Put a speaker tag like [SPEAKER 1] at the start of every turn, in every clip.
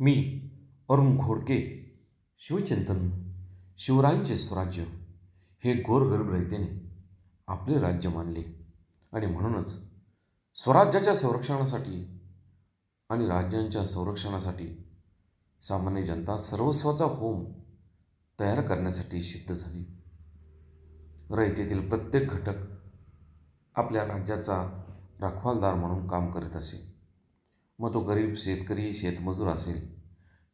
[SPEAKER 1] मी अरुण घोडके शिवचिंतन शिवरायांचे स्वराज्य हे गोरगरीब रयतेने आपले राज्य मानले. आणि म्हणूनच स्वराज्याच्या संरक्षणासाठी आणि राज्यांच्या संरक्षणासाठी सामान्य जनता सर्वस्वाचा होम तयार करण्यासाठी सिद्ध झाली. रयतेतील प्रत्येक घटक आपल्या राज्याचा राखवालदार म्हणून काम करीत असे. मग तो गरीब शेतकरी शेतमजूर असेल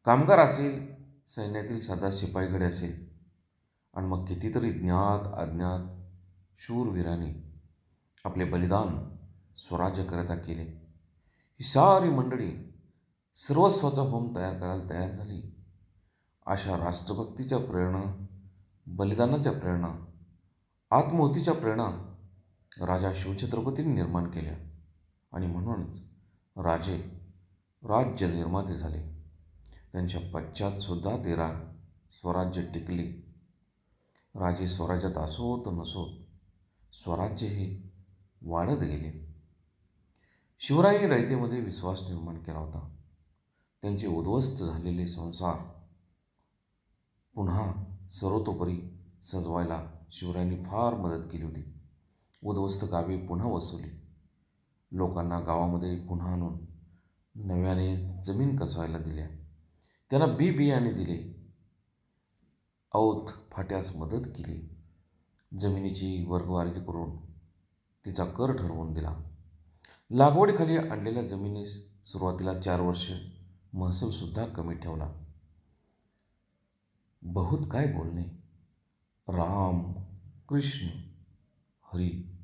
[SPEAKER 1] कामगार असेल सैन्यातील साधा शिपाईकडे असेल. आणि मग कितीतरी ज्ञात अज्ञात शूरवीरांनी आपले बलिदान स्वराज्यकरिता केले. ही सारी मंडळी सर्वस्वाचा होम तयार करायला तयार झाली. अशा राष्ट्रभक्तीच्या प्रेरणा बलिदानाच्या प्रेरणा आत्महतीच्या प्रेरणा राजा शिवछत्रपतींनी निर्माण केल्या. आणि म्हणूनच राजे राज्य निर्माते झाले. त्यांच्या पश्चातसुद्धा ते रा स्वराज्य टिकले. राजे स्वराज्यात असोत नसोत स्वराज्य हे वाढत गेले. शिवरायांनी रयतेमध्ये विश्वास निर्माण केला होता. त्यांचे उद्ध्वस्त झालेले संसार पुन्हा सर्वतोपरी सजवायला शिवरायांनी फार मदत केली होती. उद्ध्वस्त गावे पुन्हा वसवली. लोकांना गावामध्ये पुन्हा आणून नव्याने जमीन कसवायला दिल्या. त्यांना बी बियाणे दिले. औत फाट्यास मदत केली. जमिनीची वर्गवारगी करून तिचा कर ठरवून दिला. लागवडीखाली आणलेल्या जमिनीस सुरुवातीला चार वर्ष महसूलसुद्धा कमी ठेवला. बहुत काय बोलणे? राम कृष्ण हरी